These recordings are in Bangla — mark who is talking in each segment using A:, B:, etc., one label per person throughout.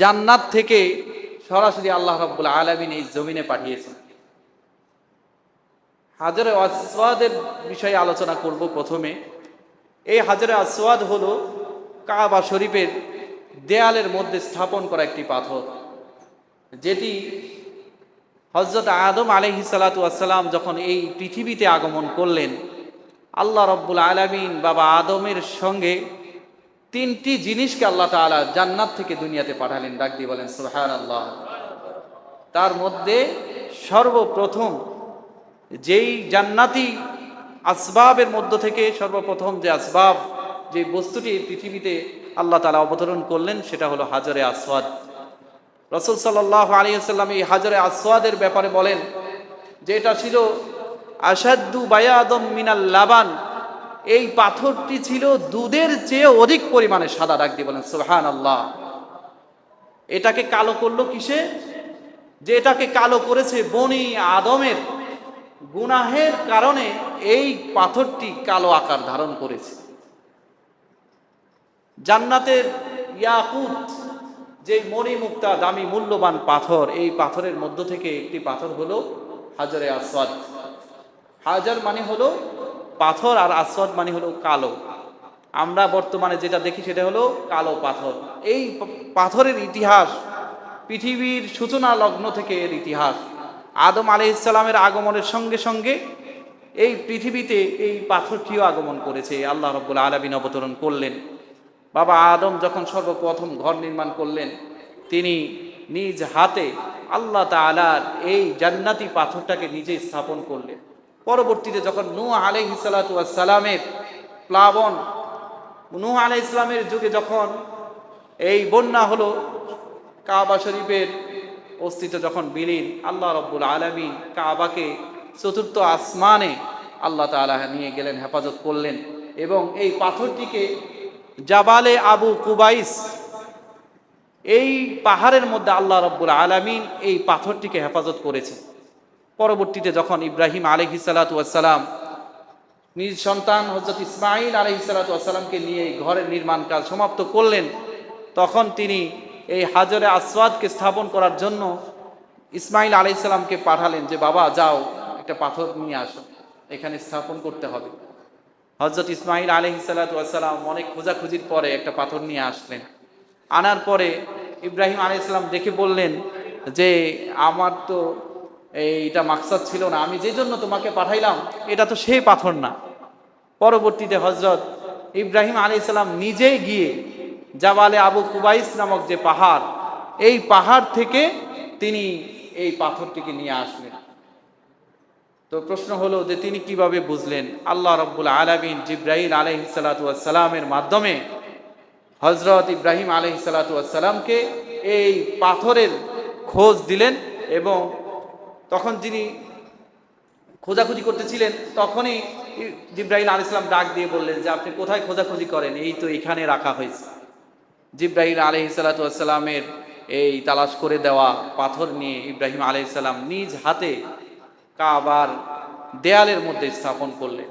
A: জান্নাত থেকে সরাসরি আল্লাহ রাব্বুল আলামিন এই জমিনে পাঠিয়েছেন। হাজারে আসওয়াদের বিষয়ে আলোচনা করব প্রথমে। এই হাজারে আসওয়াদ হলো কাবা শরীফের দেয়ালের মধ্যে স্থাপন করা একটি পাথর, যেটি হজরত আদম আলহি সালাতাম যখন এই পৃথিবীতে আগমন করলেন, আল্লাহ রব্বুল আলমিন বাবা আদমের সঙ্গে তিনটি জিনিসকে আল্লাহ তালা জান্নাত থেকে দুনিয়াতে পাঠালেন। ডাক দিয়ে বলেন সুহান আল্লাহ তার মধ্যে সর্বপ্রথম যেই জান্নাতি আসবাবের মধ্য থেকে সর্বপ্রথম যে আসবাব, যে বস্তুটি পৃথিবীতে আল্লাহ তালা অবতরণ করলেন, সেটা হলো হাজারে আসওয়াদ। রসুল সাল্লাহ আলিয়াল্লাম এই হাজারে আসওয়াদের ব্যাপারে বলেন যে এটা ছিল আসাদু বায়াদম মিনাল লাবান এই পাথরটি ছিল দুধের চেয়ে অধিক পরিমাণে সাদা ডাক দিয়ে বলেন সুহান আল্লাহ এটাকে কালো করল কিসে? যে এটাকে কালো করেছে বনি আদমের গুনাহের কারণে এই পাথরটি কালো আকার ধারণ করেছে। জান্নাতের ইয়াকুত যে মণিমুক্তা দামি মূল্যবান পাথর, এই পাথরের মধ্য থেকে একটি পাথর হলো হাজারে আসওয়াদ হাজার মানে হলো পাথর আর আসওয়াদ মানে হলো কালো। আমরা বর্তমানে যেটা দেখি সেটা হলো কালো পাথর। এই পাথরের ইতিহাস, পৃথিবীর সূচনা লগ্ন থেকে এর ইতিহাস। আদম আলি ইসলামের আগমনের সঙ্গে সঙ্গে এই পৃথিবীতে এই পাথরটিও আগমন করেছে। আল্লাহ রব্বুল আলমিন অবতরণ করলেন। বাবা আদম যখন সর্বপ্রথম ঘর নির্মাণ করলেন, তিনি নিজ হাতে আল্লাহ তালার এই জান্নাতি পাথরটাকে নিজে স্থাপন করলেন। পরবর্তীতে যখন নূ আলহ সালামের প্লাবন নূ আলহ ইসলামের যুগে যখন এই বন্যা হলো, কাবা শরীফের অস্তিত্ব যখন বিলীন, আল্লাহ রব্বুল আলমিন কাবাকে চতুর্থ আসমানে আল্লাহ তালা নিয়ে গেলেন, হেফাজত করলেন এবং এই পাথরটিকে জাবালে আবু কুবাইস, এই পাহাড়ের মধ্যে আল্লাহ রব্বুল আলমিন এই পাথরটিকে হেফাজত করেছে পরবর্তীতে যখন ইব্রাহিম আলহি সালাতাম নিজ সন্তান হজরত ইসমাইল আলহি সালাতামকে নিয়ে ঘরের নির্মাণ কাজ সমাপ্ত করলেন, তখন তিনি এই হাজরে আসওয়াদকে স্থাপন করার জন্য ইসমাইল আলাইসাল্লামকে পাঠালেন যে, বাবা, যাও, একটা পাথর নিয়ে আসো, এখানে স্থাপন করতে হবে। হজরত ইসমাইল আলহি সাল্লাম অনেক খোঁজাখুঁজির পরে একটা পাথর নিয়ে আসলেন। আনার পরে ইব্রাহিম আলাইসাল্লাম দেখে বললেন যে, আমার তো এইটা মাকসাদ ছিল না, আমি যে জন্য তোমাকে পাঠাইলাম, এটা তো সেই পাথর না। পরবর্তীতে হজরত ইব্রাহিম আলাইসাল্লাম নিজেই গিয়ে জাবালে আবু কুবাইস নামক যে পাহাড়, এই পাহাড় থেকে তিনি এই পাথরটিকে নিয়ে আসলেন। তো প্রশ্ন হলো যে তিনি কীভাবে বুঝলেন? আল্লাহ রব্বুল আলমিন জিব্রাহিল আলহি সালাতামের মাধ্যমে হজরত ইব্রাহিম আলহি সালাতামকে এই পাথরের খোঁজ দিলেন এবং তখন যিনি খোঁজাখুঁজি করতেছিলেন, তখনই জিব্রাহিল আল ইসলাম ডাক দিয়ে বললেন যে, আপনি কোথায় খোঁজাখুঁজি করেন? এই তো এখানে রাখা হয়েছে। জিব্রাহিল আলহি সালাতামের এই তালাশ করে দেওয়া পাথর নিয়ে ইব্রাহিম আলহিসাল্লাম নিজ হাতে কাবার দেয়ালের মধ্যে স্থাপন করলেন।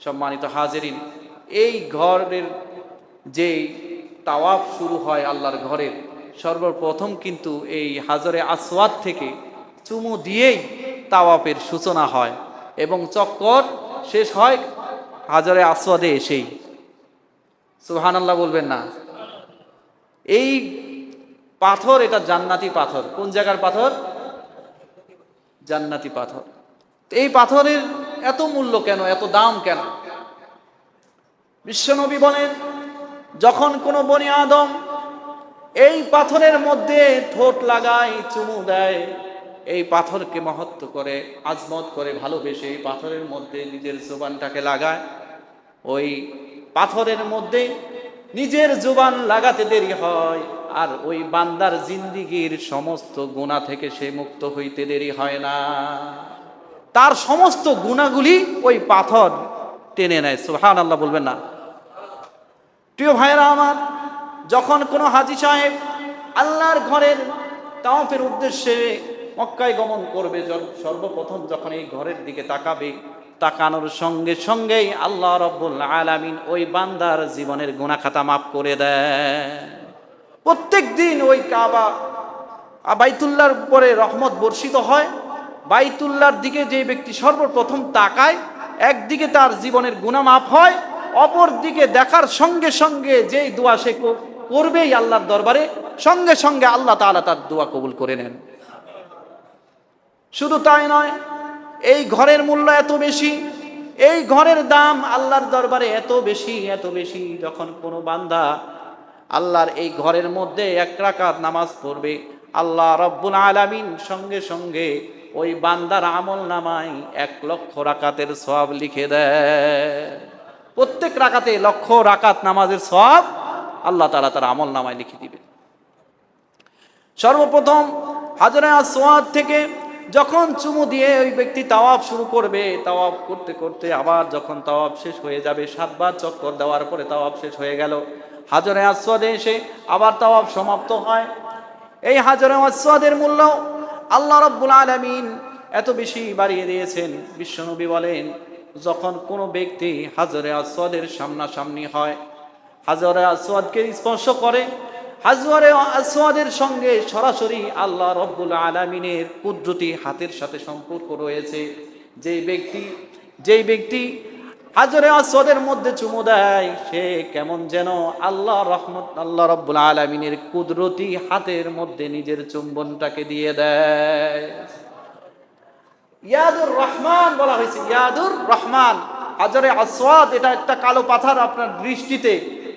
A: সম্মানিত হাজেরিন, এই ঘরের যে তাওয়াফ শুরু হয় আল্লাহর ঘরের, সর্বপ্রথম কিন্তু এই হাজরে আসওয়াদ থেকে চুমু দিয়েই তাওয়াপের সূচনা হয় এবং চক্কর শেষ হয় হাজারে আসওয়াদে এসেই। সুহান আল্লাহ বলবেন না। এই পাথর এটা জান্নাতি পাথর। কোন জায়গার পাথর? জান্নাতি পাথর। এই পাথরের এত মূল্য কেন? এত দাম কেন? বিশ্বনবী বলেন, যখন কোনো বনি আদম এই পাথরের মধ্যে ঠোঁট লাগায়, চুমু দেয় এই পাথরকে মহত্ব করে, আজমত করে ভালোবেসে এই পাথরের মধ্যে নিজের জোবানটাকে লাগায়। ওই পাথরের মধ্যে নিজের জোবান লাগাতে দেরি হয় আর ওই বান্দার জিন্দিগির সমস্ত গুণা থেকে সে মুক্ত হইতে দেরি হয় না। তার সমস্ত গুণাগুলি ওই পাথর টেনে নেয় সুহান আল্লাহ বলবেন না। প্রিয় ভাইয়েরা আমার, যখন কোনো হাজি সাহেব আল্লাহর ঘরের তাওফের উদ্দেশ্যে মক্কায় গমন করবে সর্বপ্রথম যখন এই ঘরের দিকে তাকাবে, তাকানোর সঙ্গে সঙ্গেই আল্লাহ রব্বুল আলামিন ওই বান্দার জীবনের গুণাখাতা মাফ করে দেয় প্রত্যেক দিন ওই কাবা বাইতুল্লাহর উপরে রহমত বর্ষিত হয়। বাইতুল্লার দিকে যে ব্যক্তি সর্বপ্রথম তাকায়, একদিকে তার জীবনের গুণা মাফ হয়, অপর দিকে দেখার সঙ্গে সঙ্গে যেই দোয়া সে করবেই আল্লাহর দরবারে, সঙ্গে সঙ্গে আল্লাহ তাআলা তার দোয়া কবুল করে নেন। শুধু তাই নয়, এই ঘরের মূল্য এত বেশি, এই ঘরের দাম আল্লাহর দরবারে এত বেশি এত বেশি যখন কোনো বান্দা আল্লাহর এই ঘরের মধ্যে এক রাকাত নামাজ পড়বে, আল্লাহ রব্বুল আলামিন সঙ্গে সঙ্গে ওই বান্দার আমল নামায় এক লক্ষ রাকাতের সব লিখে দেয়। প্রত্যেক রাকাতে লক্ষ রাকাত নামাজের সব আল্লাহ তাআলা তার আমল নামায় লিখে দিবে। সর্বপ্রথম হাজরে আসওয়াদ থেকে যখন চুমু দিয়ে ওই ব্যক্তি তাওয়াব শুরু করবে, তাওয়াব করতে করতে আবার যখন তাওয়াব শেষ হয়ে যাবে, সাতবার চক্কর দেওয়ার পরে তাওয়াব শেষ হয়ে গেল। হাজরে আসওয়াদে এসে আবার তাওয়াব সমাপ্ত হয়। এই হাজরে আসওয়াদের মূল্য আল্লাহ রব্বুল আলামিন এত বেশি বাড়িয়ে দিয়েছেন। বিশ্বনবী বলেন, যখন কোনো ব্যক্তি হাজরে আসওয়াদের সামনাসামনি হয়, হাজরে আসওয়াদকে স্পর্শ করে হাজরে আসওয়াদের সঙ্গে সরাসরি আল্লাহ রব্বুল আলামিনের কুদরতি হাতের সাথে সম্পর্ক রয়েছে। যেই ব্যক্তি যেই ব্যক্তি হাজরে আসওয়াদের মধ্যে চুমু দেয়, সে কেমন যেন আল্লাহ রহমত, আল্লাহ রব্বুল আলামিনের কুদরতি হাতের মধ্যে নিজের চুম্বনটাকে দিয়ে দেয়। ইয়াদুর রহমান বলা হয়েছে, ইয়াদুর রহমান। হাজরে আসওয়াদ, এটা একটা কালো পাথর আপনার দৃষ্টিতে,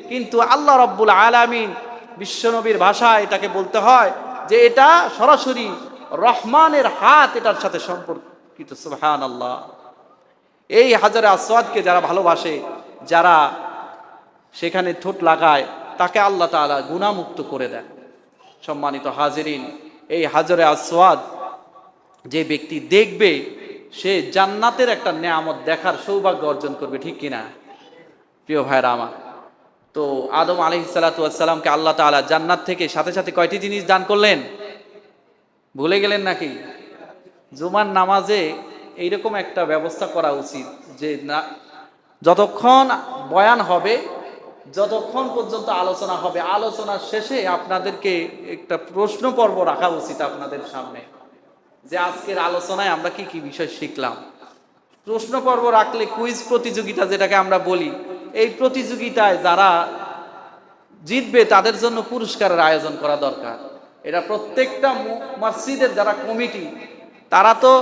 A: কিন্তু আল্লাহ রব্বুল আলামিন বিশ্বনবীর ভাষায় এটাকে বলতে হয় যে এটা সরাসরি রহমানের হাত এটার সাথে সম্পর্কিত সুবহান আল্লাহ এই হাজারে আসওয়াদকে যারা ভালোবাসে, যারা সেখানে ঠোঁট লাগায়, তাকে আল্লাহ তাআলা গুণামুক্ত করে দেন। সম্মানিত হাজিরিন, এই হাজারে আসওয়াদ যে ব্যক্তি দেখবে, সে জান্নাতের একটা নেয়ামত দেখার সৌভাগ্য অর্জন করবে, ঠিক কিনা? প্রিয় ভাইরা আমার তো আদম আলহি সালাতামকে আল্লাহ তাআলা জান্নাত থেকে সাথে সাথে কয়টি জিনিস দান করলেন? ভুলে গেলেন নাকি? জুমার নামাজে এইরকম একটা ব্যবস্থা করা উচিত যে না, যতক্ষণ বয়ান হবে, যতক্ষণ পর্যন্ত আলোচনা হবে আলোচনার শেষে আপনাদেরকে একটা প্রশ্ন পর্ব রাখা উচিত আপনাদের সামনে। যে আজকের আলোচনায় আমরা কি কি বিষয় শিখলাম? প্রশ্ন পর্ব রাখলে কুইজ প্রতিযোগিতা যেটাকে আমরা বলি এই প্রতিযোগিতায় যারা জিতবে তাদের জন্য পুরস্কারের আয়োজন করা দরকার। এটা প্রত্যেকটা মসজিদের যারা কমিটি, তারা তো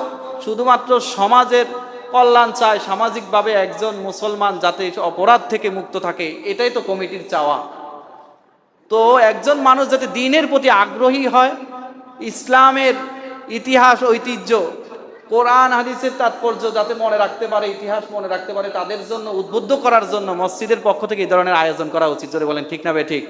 A: শুধুমাত্র সমাজের কল্যাণ চায়, সামাজিকভাবে একজন মুসলমান যাতে অপরাধ থেকে মুক্ত থাকে, এটাই তো কমিটির চাওয়া। তো একজন মানুষ যাতে দিনের প্রতি আগ্রহী হয়, ইসলামের ইতিহাস, ঐতিহ্য কোরআন হাদিসের তাৎপর্য যাতে মনে রাখতে পারে, ইতিহাস মনে রাখতে পারে, তাদের জন্য, উদ্বুদ্ধ করার জন্য মসজিদের পক্ষ থেকে এই ধরনের আয়োজন করা উচিত। জোরে বলেন, ঠিক না ঠিক?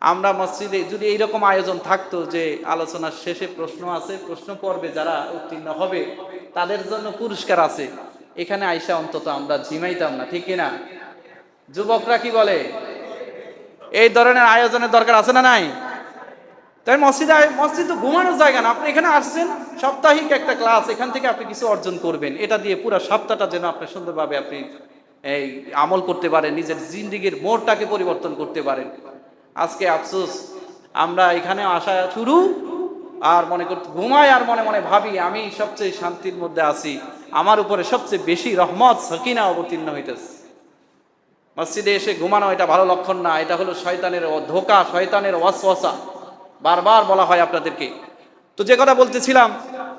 A: আমরা মসজিদে, যদি এইরকম আয়োজন থাকতো যে আলোচনার শেষে প্রশ্ন আছে, প্রশ্ন পর্বে যারা উত্তীর্ণ হবে, তাদের জন্য পুরস্কার আছে। এখানে আইসা অন্তত আমরা ঝিমাইতাম না, ঠিক কিনা? যুবকরা কি বলে? এই ধরনের আয়োজনের দরকার আছে না নাই? তাই মসজিদে মসজিদ তো ঘুমানোর জায়গা না। আপনি এখানে আসছেন, সাপ্তাহিক একটা ক্লাস, এখান থেকে আপনি কিছু অর্জন করবেন। এটা দিয়ে পুরো সপ্তাহটা যেন আপনি সুন্দরভাবে আপনি এই আমল করতে পারেন, নিজের জিন্দিগির মোড়টাকে পরিবর্তন করতে পারেন। আজকে আফসোস, আমরা এখানে আসা শুরু, আর মনে করতে ঘুমাই আর মনে মনে ভাবি, আমি সবচেয়ে শান্তির মধ্যে আছি। আমার উপরে সবচেয়ে বেশি রহমত, সকিনা অবতীর্ণ হইতেছে। মসজিদে এসে ঘুমানো এটা ভালো লক্ষণ না, এটা হলো শয়তানের ধোকা, শয়তানের ওয়াসওয়াসা বারবার বলা হয় আপনাদেরকে। তো যে কথা বলতেছিলাম,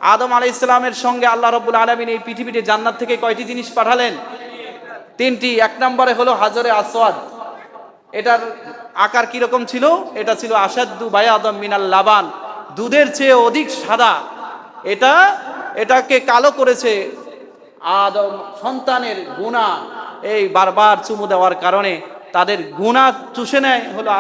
A: আদম আলাই ইসলামের সঙ্গে আল্লাহ রব্বুল আলমিন এই পৃথিবীতে জান্নাত থেকে কয়টি জিনিস পাঠালেন? তিনটি, এক নম্বরে হলো হাজরে আসওয়াদ। এটার আকার কীরকম ছিল? এটা ছিল আসাদু বাই আদম মিনাল লাবান। দুধের চেয়ে অধিক সাদা। এটা, এটাকে কালো করেছে আদম সন্তানের গুণা। এই বারবার চুমু দেওয়ার কারণে তাদের গুণা চুষে নেয় হলো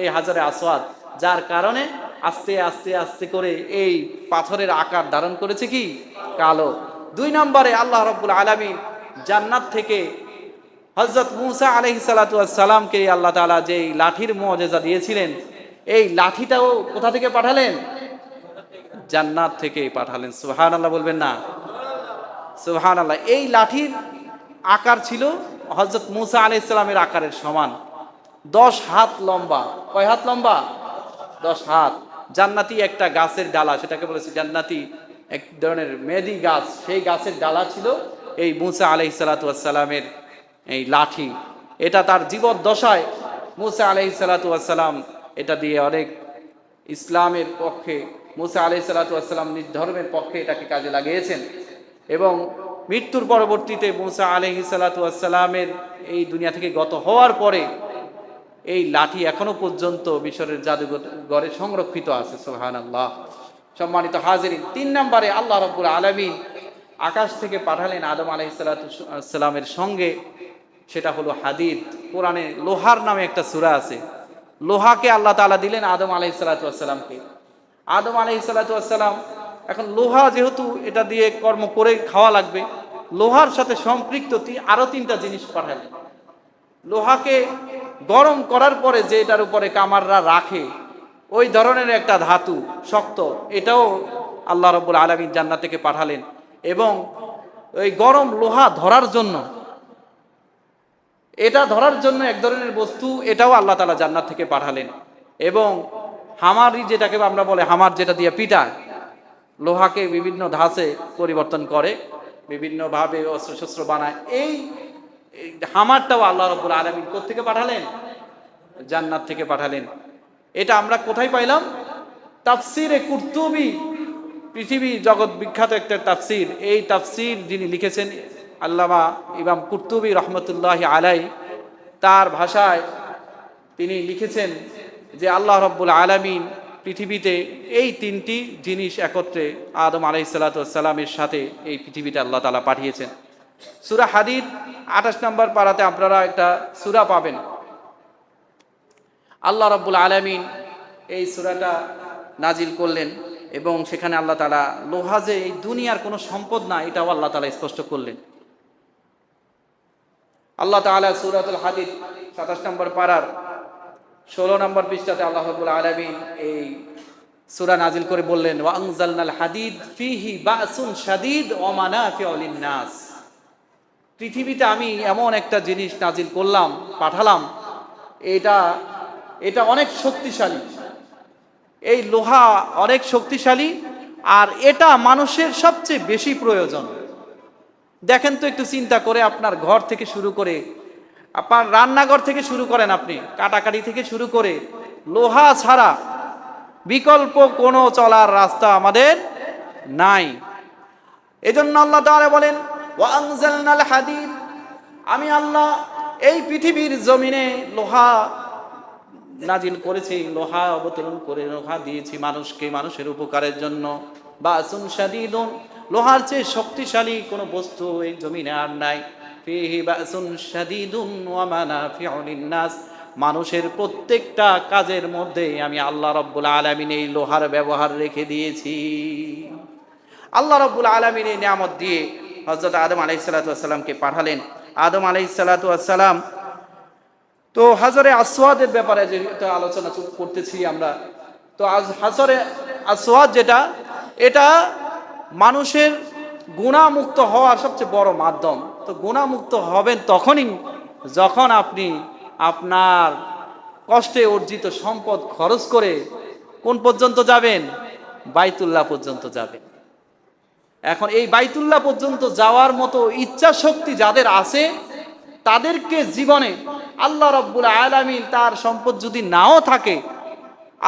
A: এই হাজারে আসওয়াদ। যার কারণে আস্তে আস্তে আস্তে করে এই পাথরের আকার ধারণ করেছে কি? কালো। দুই নম্বরে আল্লাহ রব্বুল আলমিন জান্নাত থেকে হজরত মুসা আলহি সালাতামকে আল্লাহ তালা যে লাঠির মজেজা দিয়েছিলেন, এই লাঠিটাও কোথা থেকে পাঠালেন? জান্নাত থেকে পাঠালেন। সুহান আল্লাহ বলবেন না। সুহান আল্লাহ এই লাঠির আকার ছিল হজরত মুসা আলি আকারের সমান। দশ হাত লম্বা। কয় হাত লম্বা? দশ হাত। জান্নাতি একটা গাছের ডালা, সেটাকে বলেছে জান্নাতি এক ধরনের মেদি গাছ। সেই গাছের ডালা ছিল এই মুসা আলহি সালাতামের এই লাঠি। এটা তার জীবদ্দশায়। মুসা আলহি সালাতাম এটা দিয়ে অনেক ইসলামের পক্ষে, মুসা আলহি সালাতাম নিজ ধর্মের পক্ষে এটাকে কাজে লাগিয়েছেন। এবং মৃত্যুর পরবর্তীতে মুসা আলহি সালাতামের এই দুনিয়া থেকে গত হওয়ার পরে এই লাঠি এখনও পর্যন্ত মিশরের জাদুঘরে সংরক্ষিত আছে সোহান আল্লাহ সম্মানিত হাজিরিন, তিন নম্বরে আল্লাহ রব্বুল আলমিন আকাশ থেকে পাঠালেন আদম আলাইসালামের সঙ্গে। সেটা হলো হাদিদ। কোরআনে লোহার নামে একটা সুরা আছে। লোহাকে আল্লাহ তালা দিলেন আদম আলাইসালাতামকে আদম আলাইসালাতাম এখন লোহা যেহেতু এটা দিয়ে কর্ম করে খাওয়া লাগবে, লোহার সাথে সম্পৃক্ত আরও তিনটা জিনিস পাঠালেন। লোহাকে গরম করার পরে যে এটার উপরে কামাররা রাখে, ওই ধরনের একটা ধাতু শক্ত, এটাও আল্লাহ রব্বুল আলমী জান্নাত থেকে পাঠালেন। এবং ওই গরম লোহা ধরার জন্য, এটা ধরার জন্য এক ধরনের বস্তু, এটাও আল্লাহ তালা জান্নাত থেকে পাঠালেন। এবং হামারি যেটাকে আমরা বলে হামার যেটা দিয়ে পিটায়, লোহাকে বিভিন্ন ধাঁচে পরিবর্তন করে, বিভিন্নভাবে অস্ত্রশস্ত্র বানায় এই এই হামারটাও আল্লাহ রব্বুল আলমিন থেকে পাঠালেন? জান্নাত থেকে পাঠালেন। এটা আমরা কোথায় পাইলাম? তাফসিরে কুর্তুবি, পৃথিবী জগৎ বিখ্যাত একটা তাফসির। এই তাফসির যিনি লিখেছেন আল্লামা ইমাম কুর্তুবি রহমতুল্লাহ আলাই, তার ভাষায় তিনি লিখেছেন যে আল্লাহ রব্বুল আলমিন পৃথিবীতে এই তিনটি জিনিস একত্রে আদম আলাইসাল্লাতামের সাথে এই পৃথিবীতে আল্লাহ তালা পাঠিয়েছেন। সুরা হাদিদ, আঠাশ নম্বর পাড়াতে আপনারা একটা সুরা পাবেন। আল্লাহ রব্বুল আলমিন এই সুরাটা নাজিল করলেন এবং সেখানে আল্লাহ তালা লোহা যে এই দুনিয়ার কোনো সম্পদ না, এটাও আল্লাহ তালা স্পষ্ট করলেন। আল্লাহ তালা সুরাতুল হাদিদ, সাতাশ নম্বর পাড়ার ষোলো নম্বর পৃষ্ঠাতে আল্লাহ রব্বুল আলমিন এই সুরা নাজিল করে বললেন ওয়াংজালনাল হাদিদ ফিহি বাসুন শাদিদ ওমানা ফিউলিন নাস। পৃথিবীতে আমি এমন একটা জিনিস নাজিল করলাম, পাঠালাম, এটা এটা অনেক শক্তিশালী। এই লোহা অনেক শক্তিশালী আর এটা মানুষের সবচেয়ে বেশি প্রয়োজন। দেখেন তো একটু চিন্তা করে আপনার ঘর থেকে শুরু করে, আপনার রান্নাঘর থেকে শুরু করেন আপনি, কাটাকাটি থেকে শুরু করে, লোহা ছাড়া বিকল্প কোনো চলার রাস্তা আমাদের নাই। এজন্য আল্লাহ তাআলা বলেন আমি আল্লাহ এই পৃথিবীর জমিনে লোহা নাজিল করেছি, লোহা অবতরণ করে লোহা দিয়েছি মানুষকে মানুষের উপকারের জন্য। বা সাদিদুন লোহার চেয়ে শক্তিশালী কোনো বস্তু এই জমিনে আর নাই। শাদীদুন মানুষের প্রত্যেকটা কাজের মধ্যে আমি আল্লাহ রব্বুল আলামিন এই লোহার ব্যবহার রেখে দিয়েছি। আল্লাহ রব্বুল আলামিন এই নিয়ামত দিয়ে হযরত আদম আলাইহিস সালাতু পাঠালেন। আদম আলাইহিস সালাতু ওয়াসসালাম, তো হাজরে আসওয়াদের ব্যাপারে যেটা আলোচনা করতেছি আমরা। তো আজ হাজরে আসওয়াদ যেটা, এটা মানুষের গুণামুক্ত হওয়ার সবচেয়ে বড় মাধ্যম। তো গুণামুক্ত হবেন তখনই যখন আপনি আপনার কষ্টে অর্জিত সম্পদ খরচ করে কোন পর্যন্ত যাবেন? বাইতুল্লাহ পর্যন্ত যাবেন। এখন এই বাইতুল্লাহ পর্যন্ত যাওয়ার মতো ইচ্ছা শক্তি যাদের আছে, তাদেরকে জীবনে আল্লাহ রব্বুল আলমিন তার সম্পদ যদি নাও থাকে,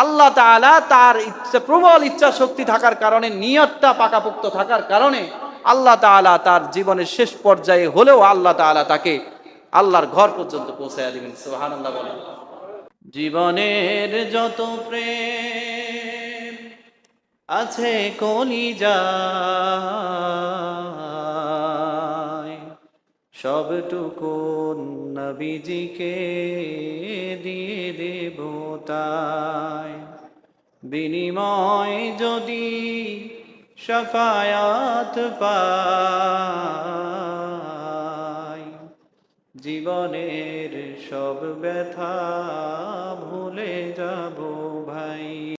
A: আল্লাহ তালা তার ইচ্ছা, প্রবল ইচ্ছা শক্তি থাকার কারণে, নিয়তটা পাকাপোক্ত থাকার কারণে আল্লাহ তালা তার জীবনের শেষ পর্যায়ে হলেও আল্লাহ তালা তাকে আল্লাহর ঘর পর্যন্ত পৌঁছায় দিবেন। সোহান বলেন। জীবনের যত প্রেম আছে কলিজা। সবটুকুন নবীজিকে দিয়ে দেব তাই। বিনিময় যদি সফায়াত পাই, জীবনের সব ব্যথা ভুলে যাব